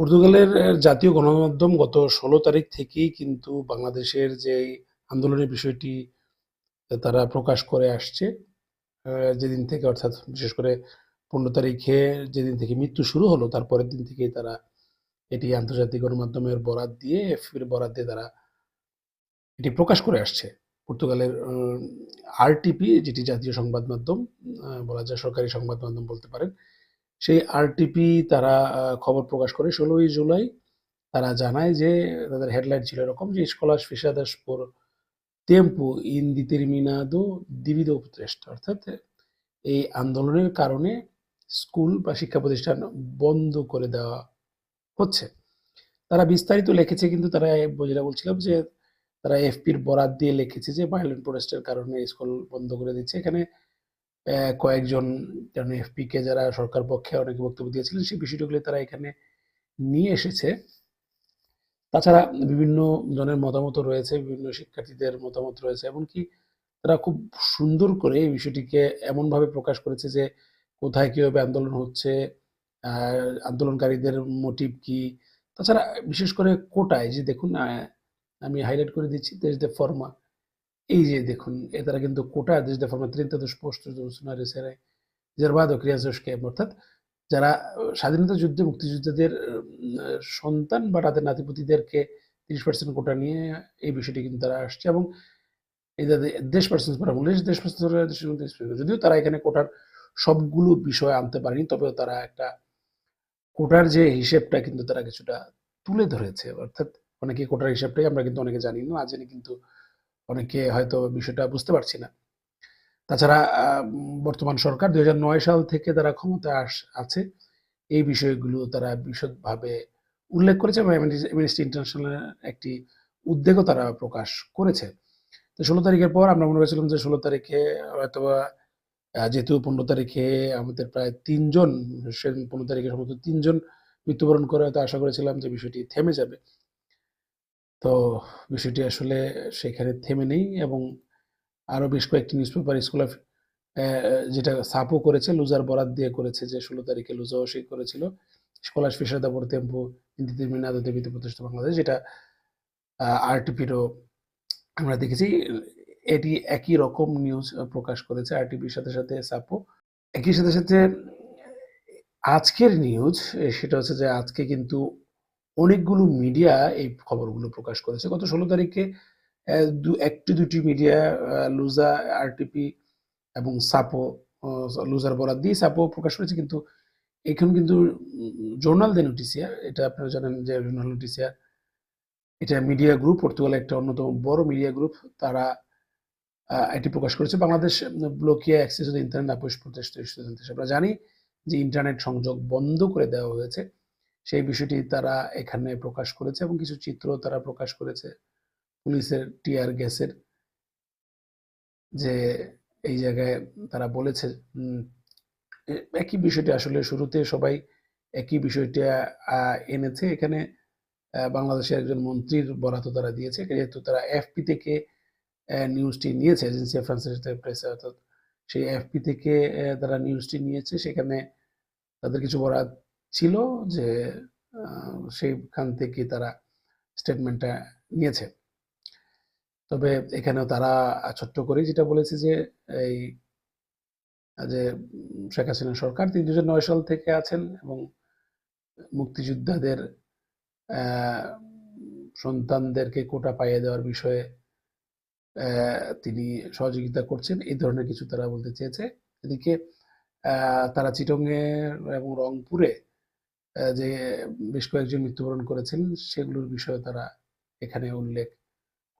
পর্তুগালের জাতীয় গণমাধ্যম গত ১৬ তারিখ থেকেই কিন্তু বাংলাদেশের যে আন্দোলনের বিষয়টি তারা প্রকাশ করে আসছে। যেদিন থেকে, অর্থাৎ বিশেষ করে ১৫ তারিখে যেদিন থেকে মৃত্যু শুরু হলো, তারপরের দিন থেকেই তারা এটি আন্তর্জাতিক গণমাধ্যমের বরাত দিয়ে, এফপির বরাত দিয়ে তারা এটি প্রকাশ করে আসছে। পর্তুগালের আরটিপি, যেটি জাতীয় সংবাদ মাধ্যম বলা যায় সরকারি সংবাদ মাধ্যম বলতে পারেন। সেই আরটিপি তারা খবর প্রকাশ করে ১৬ই জুলাই তারা জানায় যে তাদের হেডলাইন ছিল এরকম যে "Escolas fechadas por tempo indeterminado devido ao protesto" অর্থাৎ এই আন্দোলনের কারণে স্কুল বা শিক্ষা প্রতিষ্ঠান বন্ধ করে দেওয়া হচ্ছে। তারা বিস্তারিত লিখেছে, কিন্তু তারা যেটা বলছিলাম যে, তারা এফপির বরাত দিয়ে লিখেছে যে ভায়োলেন্ট প্রোটেস্ট এর কারণে স্কুল বন্ধ করে দিচ্ছে। এখানে কয়েকজন যেমন এফপিকে যারা সরকার পক্ষে অনেকে বক্তব্য দিয়েছিলেন সেই বিষয়গুলো তারা এখানে নিয়ে এসেছে। তাছাড়া বিভিন্ন জনের মতামতও রয়েছে, বিভিন্ন শিক্ষার্থীদের মতামত রয়েছে। এমনকি তারা খুব সুন্দর করে এই বিষয়টিকে এমনভাবে প্রকাশ করেছে যে কোথায় কীভাবে আন্দোলন হচ্ছে, আন্দোলনকারীদের মোটিভ কি? তাছাড়া বিশেষ করে কোটায় যে দেখুন আমি হাইলাইট করে দিচ্ছি desde forma এই যে দেখুন এ তারা কিন্তু কোটা desde forma 30 dos postos do funcionário serem reservado crianças que অর্থাৎ যারা স্বাধীনতা যুদ্ধে মুক্তিযোদ্ধাদের সন্তান বা তাদের নাতিপুতিদেরকে 30% কোটা নিয়ে এই বিষয়টি কিন্তু তারা আসছে এবং এটা দে 10% para mulheres, 10% para যদিও তারা এখানে কোটার সবগুলো বিষয় আনতে পারেনি তবে তারা একটা কোটার যে হিসেবটা কিন্তু তারা কিছুটা তুলে ধরেছে। অর্থাৎ অনেকে কোটার হিসাবটাই আমরা কিন্তু অনেকে জানি না। জেনে কিন্তু অনেকে হয়তো বিষয়টা বুঝতে পারছি না। তাছাড়া বর্তমান সরকার ২০০৯ সাল থেকে তারা ক্ষমতায় আস, আছে। এই বিষয়গুলো তারা বিশদভাবে উল্লেখ করেছে এবং অ্যামনেস্টি ইন্টারন্যাশনাল একটি উদ্বেগও তারা প্রকাশ করেছে। তো ১৬ তারিখের পর আমরা মনে করেছিলাম যে ১৬ তারিখে হয়তোবা যেহেতু ১৫ তারিখে আমাদের প্রায় ৩ জন সেদিন ১৫ তারিখে সম্ভবত তিনজন মৃত্যুবরণ করে, হয়তো আশা করেছিলাম যে বিষয়টি থেমে যাবে। তো বিষয়টি আসলে সেখানে থেমে নেই এবং আরও বেশ কয়েকটি নিউজ পেপার স্কুল অফ যেটা সাপও করেছে লুজার বরাত দিয়ে করেছে যে ১৬ তারিখে লুজাও সেই করেছিল। Fechadas por tempo indeterminado devido ao protesto Bangladesh যেটা আরটিপিরও আমরা দেখেছি এটি একই রকম নিউজ প্রকাশ করেছে আরটিপির সাথে, সাথে সাপও। একই সাথে, সাথে আজকের নিউজ সেটা হচ্ছে যে আজকে কিন্তু অনেকগুলো মিডিয়া এই খবরগুলো প্রকাশ করেছে। গত ১৬ তারিখে দু ১ টি ২ টি মিডিয়া লুজা, আরটিপি এবং সাপো লুজার বরাত দিয়ে সাপো প্রকাশ করেছে কিন্তু এখন কিন্তু জর্নাল দে নোটিসিয়া এটা আপনারা জানেন যে জর্নাল নোটিসিয়া এটা মিডিয়া গ্রুপ পর্তুগালের একটা অন্যতম বড় মিডিয়া গ্রুপ তারা এটি প্রকাশ করেছে। Bangladesh ব্লকিয়া de internet após protestos আমরা জানি যে ইন্টারনেট সংযোগ বন্ধ করে দেওয়া হয়েছে। সেই বিষয়টি তারা এখানে প্রকাশ করেছে এবং কিছু চিত্র তারা প্রকাশ করেছে। পুলিশের টিয়ার গ্যাসের যে এই জায়গায় তারা বলেছে একই বিষয়টি আসলে শুরুতে সবাই একই বিষয়টা এনেছে। এখানে বাংলাদেশের একজন মন্ত্রীর বরাত তারা দিয়েছে। যেহেতু তারা এফপি থেকে নিউজটি নিয়েছে এজেন্সিয়া ফ্রান্সেস de presse অর্থাৎ সেই এফপি থেকে তারা নিউজটি নিয়েছে। সেখানে তাদের কিছু বরাত ছিল যে সেইখান থেকে তারা স্টেটমেন্টটা নিয়েছে। তবে এখানেও তারা ছোট্ট করেই যেটা বলেছে যে, এই, যে, শেখ হাসিনা সরকার, তিনি ২০০৯ সাল থেকে আছেন এবং মুক্তিযোদ্ধাদের সন্তানদেরকে কোটা পাইয়ে দেওয়ার বিষয়ে তিনি সহযোগিতা করছেন। এই ধরনের কিছু তারা বলতে চেয়েছে। এদিকে তারা চিটংয়ে এবং রংপুরে যে বেশ কয়েকজন মৃত্যুবরণ করেছেন সেগুলোর বিষয়ে তারা এখানে উল্লেখ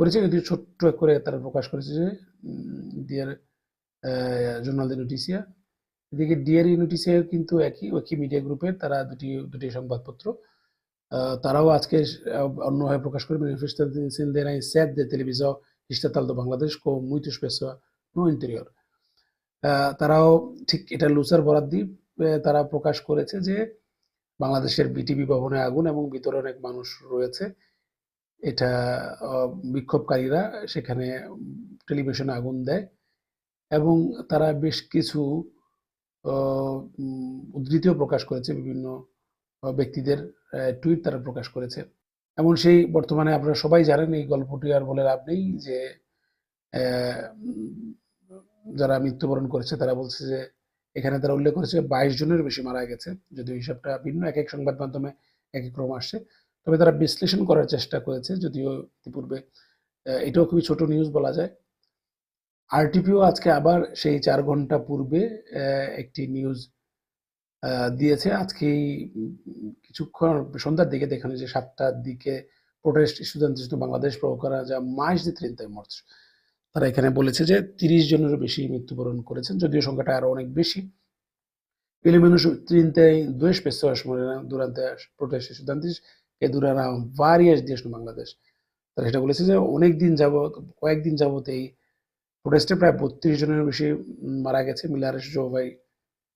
করেছে। যদিও ছোট্ট করে তারা প্রকাশ করেছে যে ডিয়ার অ্যা জর্নাল দে নোটিসিয়া। এদিকে ডিয়ারি নোটিসিয়াও কিন্তু একই, একই মিডিয়া গ্রুপের তারা দুটি, দুটি সংবাদপত্র। তারাও আজকে অন্যভাবে প্রকাশ করে manifestação de sede de televisão estatal do Bangladesh com তারাও ঠিক এটা লুসার বরাত দিয়ে তারা প্রকাশ করেছে যে বাংলাদেশের বিটিভি ভবনে আগুন এবং ভিতরে অনেক মানুষ রয়েছে। এটা বিক্ষোভকারীরা সেখানে টেলিভিশনে আগুন দেয় এবং তারা বেশ কিছু উদ্ধৃতিও প্রকাশ করেছে বিভিন্ন ব্যক্তিদের টুইট তারা প্রকাশ করেছে এমন সেই বর্তমানে আপনারা সবাই জানেন এই গল্পটি আর বলে লাভ নেই যে যারা মৃত্যুবরণ করেছে তারা বলছে যে এখানে তারা উল্লেখ করেছে বাইশ জনের বেশি মারা গেছে, যদিও হিসাবটা ভিন্ন, এক এক সংবাদ মাধ্যমে এক এক ক্রম আসছে। তবে তারা বিশ্লেষণ করার চেষ্টা করেছে, যদিও ইতিপূর্বে এটাও খুবই ছোট নিউজ বলা যায়। আরটিপিও আজকে আবার সেই চার ঘণ্টা পূর্বে একটি নিউজ দিয়েছে। আজকে কিছুক্ষণ সন্ধ্যার দিকে দেখানো যে সাতটার দিকে protest students do Bangladesh provocará já mais de 30 mortos তারা এখানে বলেছে যে তিরিশ জনেরও বেশি মৃত্যুবরণ করেছেন, যদিও সংখ্যাটা আরও অনেক বেশি। pelo menos 32 pessoas morreram durante Bangladesh. তারা সেটা বলেছে যে অনেক দিন যাবত কয়েকদিন যাবত এই প্রোটেস্টে প্রায় বত্রিশ জনের বেশি মারা গেছে। মিলারেস জোভাই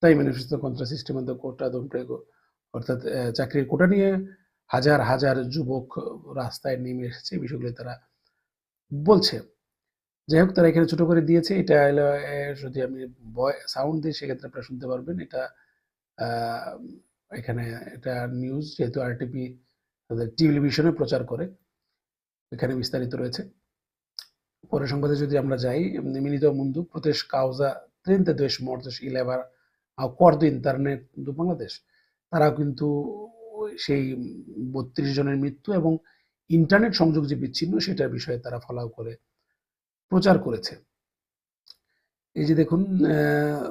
তাই ম্যানিফেস্টো কন্ট্রা সিস্টেম কোটা দমপ্রেগো অর্থাৎ চাকরির কোটা নিয়ে হাজার হাজার যুবক রাস্তায় নেমে এসেছে। বিষয়গুলি তারা বলছে। যাই হোক তারা এখানে ছোট করে দিয়েছে। এটা হলো, যদি আমি সাউন্ড দিই সেক্ষেত্রে আপনারা শুনতে পারবেন। এটা এখানে এটা নিউজ যেহেতু আরটিপি তাদের টেলিভিশনে প্রচার করে এখানে বিস্তারিত রয়েছে। পরের সংবাদে যদি আমরা যাই মিনিত মুন্দু প্রদেশ কাউজা 32 mortos e levar ao quarto internet do Bangladesh. তারাও কিন্তু সেই বত্রিশ জনের মৃত্যু এবং ইন্টারনেট সংযোগ যে বিচ্ছিন্ন সেটার বিষয়ে তারা ফলাও করে। প্রচার করেছে। এই যে দেখুন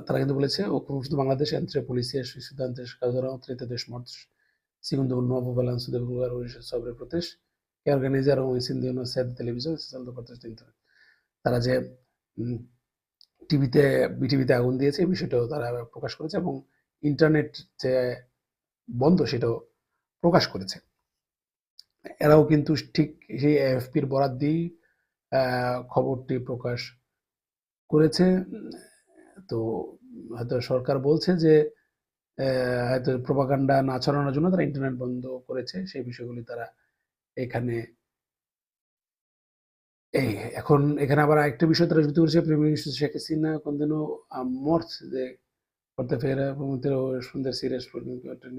তারা কিন্তু বলেছে অক্রমশুধু বাংলাদেশ এন্ত্রে সিদ্ধান্তের দেশ মর্দ সিগুন্দপুর নব বালান্স দেবগুগার উড়িষ্যা প্রদেশ অর্গানাইজার ও টেলিভিশন তারা যে টিভিতে, বিটিভিতে আগুন দিয়েছে বিষয়টাও তারা প্রকাশ করেছে এবং ইন্টারনেট যে বন্ধ, সেটাও প্রকাশ করেছে। এরাও কিন্তু ঠিক সেই এফপির বরাদ্দ খবরটি প্রকাশ করেছে। তো হয়তো সরকার বলছে যে হয়তো প্রপাগান্ডা না ছড়ানোর জন্য তারা ইন্টারনেট বন্ধ করেছে। সেই বিষয়গুলি তারা এখানে এই এখন এখানে আবার আরেকটা বিষয় তারা যুক্ত করেছে প্রেম শেখ হাসিনা কোনদিনও মর্থ যে vamos ter o responder serias por outro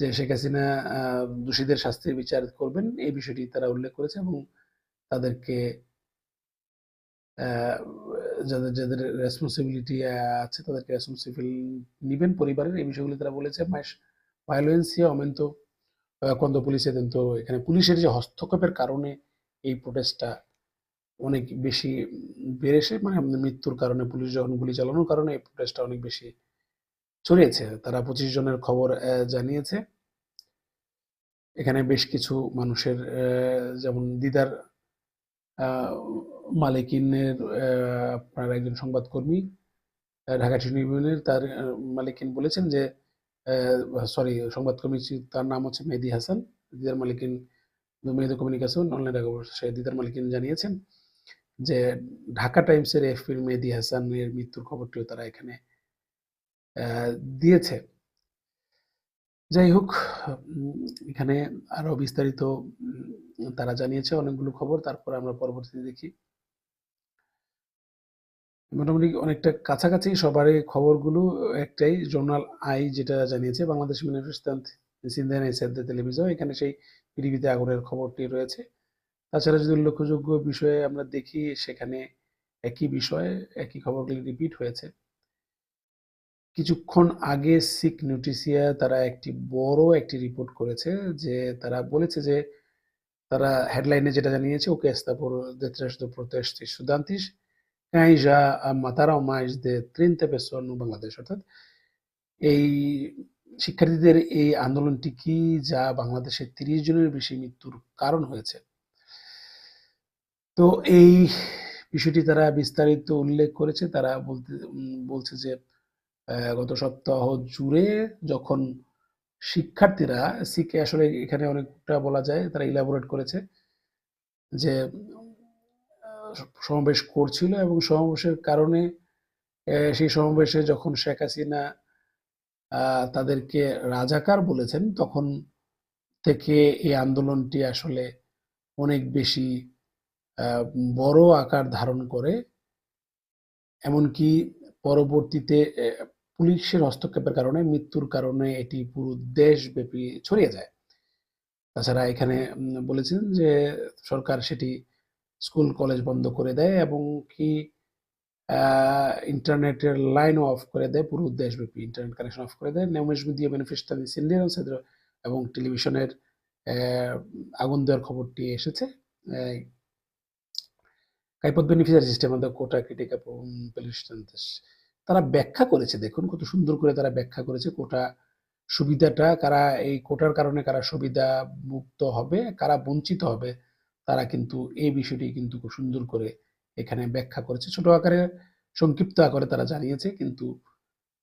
যে শেখ হাসিনা দোষীদের শাস্তির বিচার করবেন, এই বিষয়টি তারা উল্লেখ করেছে এবং তাদেরকে যাদের যাদের রেসপন্সিবিলিটি আছে তাদেরকে রেসপন্সিবিল নিবেন পরিবারের, এই বিষয়গুলি তারা বলেছে। মাস ভায়োলেন্সিয়া অমেন্তো কোন্দ পুলিশে তো এখানে পুলিশের যে হস্তক্ষেপের কারণে এই প্রোটেস্টটা অনেক বেশি বেড়েছে মানে মৃত্যুর কারণে পুলিশ যখন গুলি চালানোর কারণে এই প্রোটেস্টটা অনেক বেশি ছড়িয়েছে। তারা পঁচিশ জনের খবর জানিয়েছে। এখানে বেশ কিছু মানুষের যেমন দিদার মালিকিনের আপনার একজন সংবাদকর্মী ঢাকা ট্রিবিউনের তার মালিকিন বলেছেন যে সরি, সংবাদকর্মী তার নাম হচ্ছে মেহেদি হাসান। দিদার মালিকিন, মেহেদি কমিউনিকেশন, অনলাইন সে দিদার মালিকিন জানিয়েছেন যে, ঢাকা টাইমসের এফপির মেহেদি হাসানের মৃত্যুর খবরটিও তারা এখানে দিয়েছে। যাই হোক এখানে আরও বিস্তারিত তারা জানিয়েছে অনেকগুলো খবর, তারপর আমরা পরবর্তীতে দেখি। মোটামুটি অনেকটা কাছাকাছি সবারই খবরগুলো, একটাই জোনাল আই যেটা জানিয়েছে, বাংলাদেশ এসেদ্দে টেলিভিশন, এখানে সেই পৃথিবীতে আগুনের খবরটি রয়েছে। তাছাড়া যদি উল্লেখযোগ্য বিষয়ে আমরা দেখি, সেখানে একই বিষয়ে একই খবরগুলি রিপিট হয়েছে। কিছুক্ষণ আগে সিক নোটিসিয়া তারা একটি বড় একটি রিপোর্ট করেছে যে তারা বলেছে যে তারা হেডলাইনে যেটা জানিয়েছে o que está por detrás do protesto estudantis cães já mataram mais de 30 pessoas no Bangladesh. অর্থাৎ এই শিক্ষার্থীদের এই আন্দোলনটি কি যা বাংলাদেশে তিরিশ জনের বেশি মৃত্যুর কারণ হয়েছে? তো এই বিষয়টি তারা বিস্তারিত উল্লেখ করেছে। তারা বলতে বলছে যে গত সপ্তাহ জুড়ে যখন শিক্ষার্থীরা সিকে আসলে এখানে অনেকটা বলা যায় তারা ইলাবোরেট করেছে যে সমাবেশ করছিল এবং সমাবেশের কারণে সেই সমাবেশে যখন শেখ হাসিনা তাদেরকে রাজাকার বলেছেন, তখন থেকে এই আন্দোলনটি আসলে অনেক বেশি বড় আকার ধারণ করে। এমনকি পরবর্তীতে পুলিশের হস্তক্ষেপের কারণে, মৃত্যুর কারণে এটি পুরো দেশব্যাপী ছড়িয়ে যায়। তাছাড়া এখানে বলেছেন যে সরকার সেটি স্কুল, কলেজ বন্ধ করে দেয় এবং কি ইন্টারনেটের লাইনও অফ করে দেয়, পুরো দেশব্যাপী। ইন্টারনেট কানেকশন অফ করে দেয়. নেমেশ incendiaram o centro এবং টেলিভিশনের আগুন দেওয়ার খবরটি এসেছে। Caipot beneficiary sistema de quota critica um manifestantes তারা ব্যাখ্যা করেছে দেখুন কত সুন্দর করে তারা ব্যাখ্যা করেছে কোটা সুবিধাটা কারা এই কোটার কারণে কারা সুবিধা মুক্ত হবে, কারা বঞ্চিত হবে তারা কিন্তু এই বিষয়টি কিন্তু খুব সুন্দর করে এখানে ব্যাখ্যা করেছে। ছোট আকারে সংক্ষিপ্ত আকারে তারা জানিয়েছে কিন্তু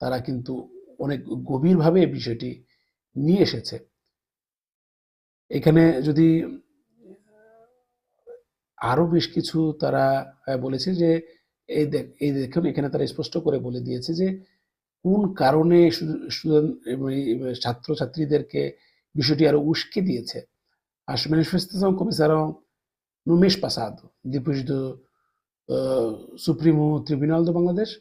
তারা কিন্তু অনেক গভীরভাবে এই বিষয়টি নিয়ে এসেছে। এখানে যদি আরও বেশ কিছু তারা বলেছে যে এই দেখ এই দেখুন এখানে তারা স্পষ্ট করে বলে দিয়েছে যে কোন কারণে স্টু স্টুডেন্ট এবং ছাত্রছাত্রীদেরকে বিষয়টি আরও উস্কে দিয়েছে। As manifestações começaram no mês passado, depois do hã, Supremo Tribunal de Bangladesh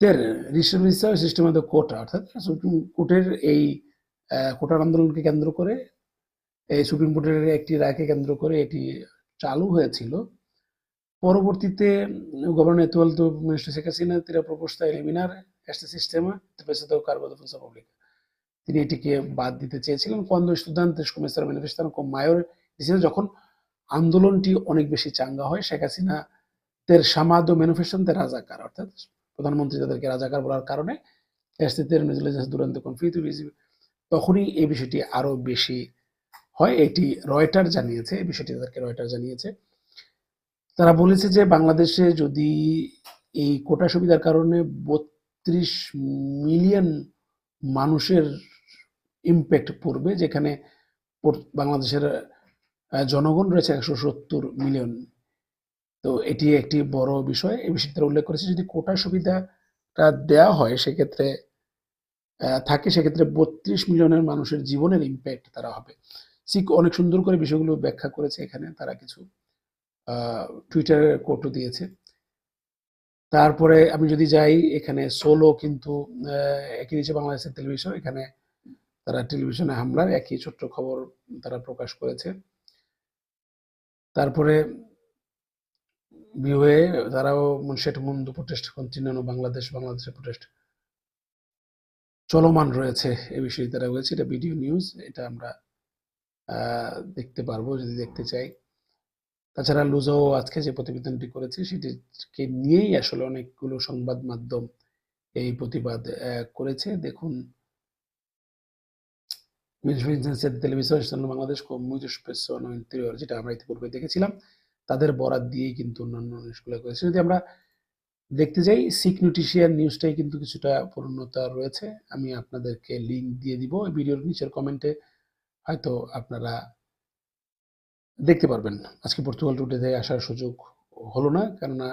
el sistema de অর্থাৎ সুপ্রিম কোর্টের এই কোটার আন্দোলনকে কেন্দ্র করে এই সুপ্রিম কোর্টের একটি রায়কে কেন্দ্র করে এটি চালু হয়েছিল। পরবর্তীতে Governor atual do Ministro tira a proposta de eliminar este sistema de depois do cargo pública. তিনি এটিকে বাদ দিতে চেয়েছিলেন cuando estudantes comenzaron a manifestar mayor decision যখন আন্দোলনটি অনেক বেশি চাঙ্গা হয় Sheikh Hasina chamado manifestación de রাজাকার অর্থাৎ প্রধানমন্ত্রী তাদেরকে রাজাকার বলার কারণে utilizado durante el conflicto তখনই এই বিষয়টি আরও বেশি হয় এটি রয়টার জানিয়েছে এই বিষয়টি তাদেরকে রয়টার জানিয়েছে। তারা বলেছে যে বাংলাদেশে যদি এই কোটা সুবিধার কারণে ৩২ মিলিয়ন মানুষের ইমপ্যাক্ট পড়বে, যেখানে বাংলাদেশের জনগণ রয়েছে ১৭০ মিলিয়ন। তো এটি একটি বড় বিষয়। এই বিষয়টি তারা উল্লেখ করেছে, যদি কোটা সুবিধাটা দেয়া হয়, সেক্ষেত্রে থাকে, সেক্ষেত্রে ৩২ মিলিয়নের মানুষের জীবনের ইম্প্যাক্ট তারা হবে। সিক অনেক সুন্দর করে বিষয়গুলো ব্যাখ্যা করেছে এখানে তারা কিছু আ টুইটারে কোটও দিয়েছে। তারপরে আমি যদি যাই এখানে সোলো কিন্তু একই নিচে বাংলাদেশের টেলিভিশন। এখানে তারা টেলিভিশনে হামলার একই ছোট্ট খবর তারা প্রকাশ করেছে। তারপরে ভিউয়ে তারাও সেট মুন্ডু প্রোটেস্ট কন্টিনিউ বাংলাদেশ, বাংলাদেশের প্রোটেস্ট চলমান রয়েছে। এ বিষয়ে তারা বলেছে এটা ভিডিও নিউজ। এটা আমরা দেখতে পারব যদি দেখতে চাই। তাছাড়া লুজাও আজকে যে প্রতিবেদনটি করেছে, সেটিকে নিয়েই আসলে অনেকগুলো সংবাদ মাধ্যম এই প্রতিবাদ করেছে। দেখুন টেলিভিশন বাংলাদেশ no interior, যেটা আমরা ইতিপূর্বে দেখেছিলাম। তাদের বরাত দিয়েই কিন্তু অন্যান্য নিউজগুলো করেছে। যদি আমরা দেখতে যাই সিক নোটিশিয়ান নিউজটাই কিন্তু কিছুটা পূর্ণতা রয়েছে। আমি আপনাদেরকে লিঙ্ক দিয়ে দিব। ভিডিওর নিচের কমেন্টে হয়তো আপনারা দেখতে পারবেন। আজকে পর্তুগাল টুডেতে আসার সুযোগ হলো না। কেননা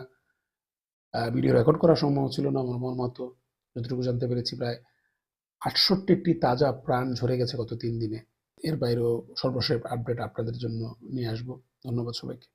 ভিডিও রেকর্ড করা সম্ভব ছিল না আমার মন মতো। যতটুকু জানতে পেরেছি, প্রায় ৬৮ টি তাজা প্রাণ ঝরে গেছে গত তিন দিনে। এর বাইরেও সর্বশেষ আপডেট আপনাদের জন্য নিয়ে আসব। ধন্যবাদ সবাইকে।